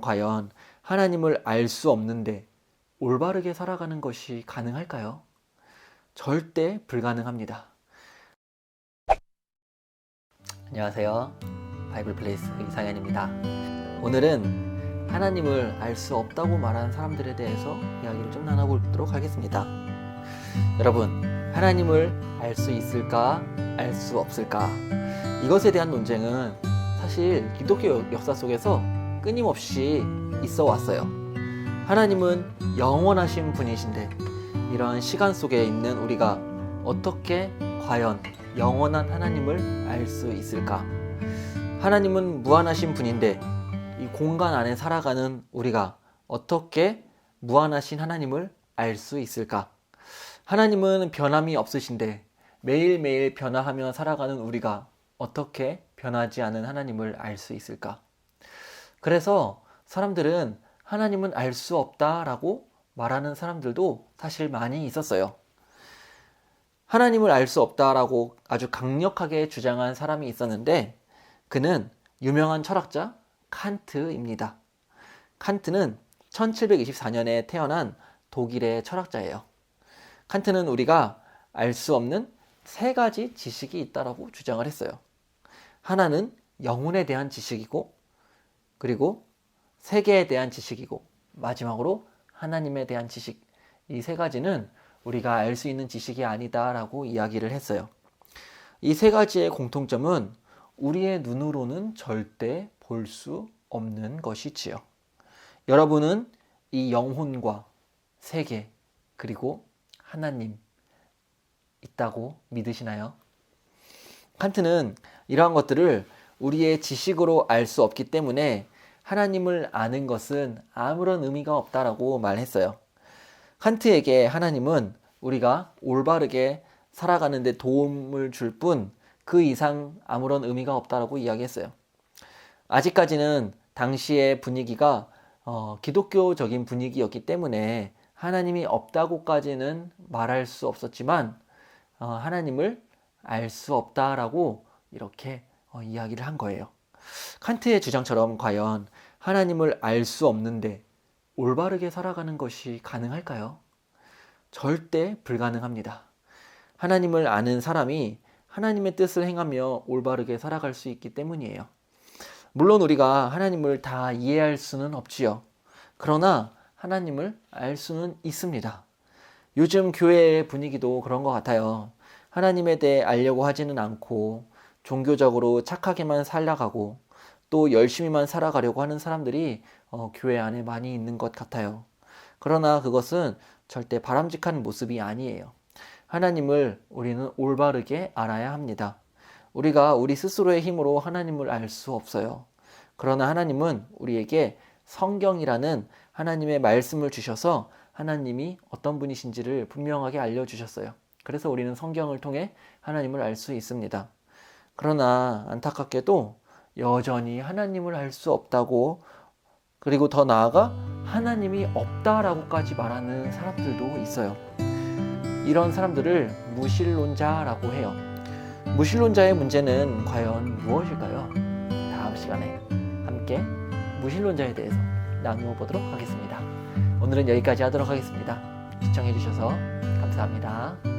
과연 하나님을 알 수 없는데 올바르게 살아가는 것이 가능할까요? 절대 불가능합니다. 안녕하세요. 바이블 플레이스 이상현입니다. 오늘은 하나님을 알 수 없다고 말하는 사람들에 대해서 이야기를 좀 나눠보도록 하겠습니다. 여러분, 하나님을 알 수 있을까, 알 수 없을까? 이것에 대한 논쟁은 사실 기독교 역사 속에서 끊임없이 있어 왔어요. 하나님은 영원하신 분이신데 이러한 시간 속에 있는 우리가 어떻게 과연 영원한 하나님을 알 수 있을까? 하나님은 무한하신 분인데 이 공간 안에 살아가는 우리가 어떻게 무한하신 하나님을 알 수 있을까? 하나님은 변함이 없으신데 매일매일 변화하며 살아가는 우리가 어떻게 변하지 않은 하나님을 알 수 있을까? 그래서 사람들은 하나님은 알 수 없다라고 말하는 사람들도 사실 많이 있었어요. 하나님을 알 수 없다라고 아주 강력하게 주장한 사람이 있었는데 그는 유명한 철학자 칸트입니다. 칸트는 1724년에 태어난 독일의 철학자예요. 칸트는 우리가 알 수 없는 세 가지 지식이 있다라고 주장을 했어요. 하나는 영혼에 대한 지식이고 그리고 세계에 대한 지식이고 마지막으로 하나님에 대한 지식 이 세 가지는 우리가 알 수 있는 지식이 아니다라고 이야기를 했어요. 이 세 가지의 공통점은 우리의 눈으로는 절대 볼 수 없는 것이지요. 여러분은 이 영혼과 세계 그리고 하나님 있다고 믿으시나요? 칸트는 이러한 것들을 우리의 지식으로 알 수 없기 때문에 하나님을 아는 것은 아무런 의미가 없다라고 말했어요. 칸트에게 하나님은 우리가 올바르게 살아가는데 도움을 줄 뿐 그 이상 아무런 의미가 없다라고 이야기했어요. 아직까지는 당시의 분위기가 어, 기독교적인 분위기였기 때문에 하나님이 없다고까지는 말할 수 없었지만 어, 하나님을 알 수 없다라고 이렇게 어, 이야기를 한 거예요. 칸트의 주장처럼 과연 하나님을 알 수 없는데 올바르게 살아가는 것이 가능할까요? 절대 불가능합니다. 하나님을 아는 사람이 하나님의 뜻을 행하며 올바르게 살아갈 수 있기 때문이에요. 물론 우리가 하나님을 다 이해할 수는 없지요. 그러나 하나님을 알 수는 있습니다. 요즘 교회의 분위기도 그런 것 같아요. 하나님에 대해 알려고 하지는 않고 종교적으로 착하게만 살아가고 또 열심히만 살아가려고 하는 사람들이 어, 교회 안에 많이 있는 것 같아요. 그러나 그것은 절대 바람직한 모습이 아니에요. 하나님을 우리는 올바르게 알아야 합니다. 우리가 우리 스스로의 힘으로 하나님을 알 수 없어요. 그러나 하나님은 우리에게 성경이라는 하나님의 말씀을 주셔서 하나님이 어떤 분이신지를 분명하게 알려주셨어요. 그래서 우리는 성경을 통해 하나님을 알 수 있습니다. 그러나 안타깝게도 여전히 하나님을 알 수 없다고 그리고 더 나아가 하나님이 없다라고까지 말하는 사람들도 있어요. 이런 사람들을 무신론자라고 해요. 무신론자의 문제는 과연 무엇일까요? 다음 시간에 함께 무신론자에 대해서 나누어 보도록 하겠습니다. 오늘은 여기까지 하도록 하겠습니다. 시청해 주셔서 감사합니다.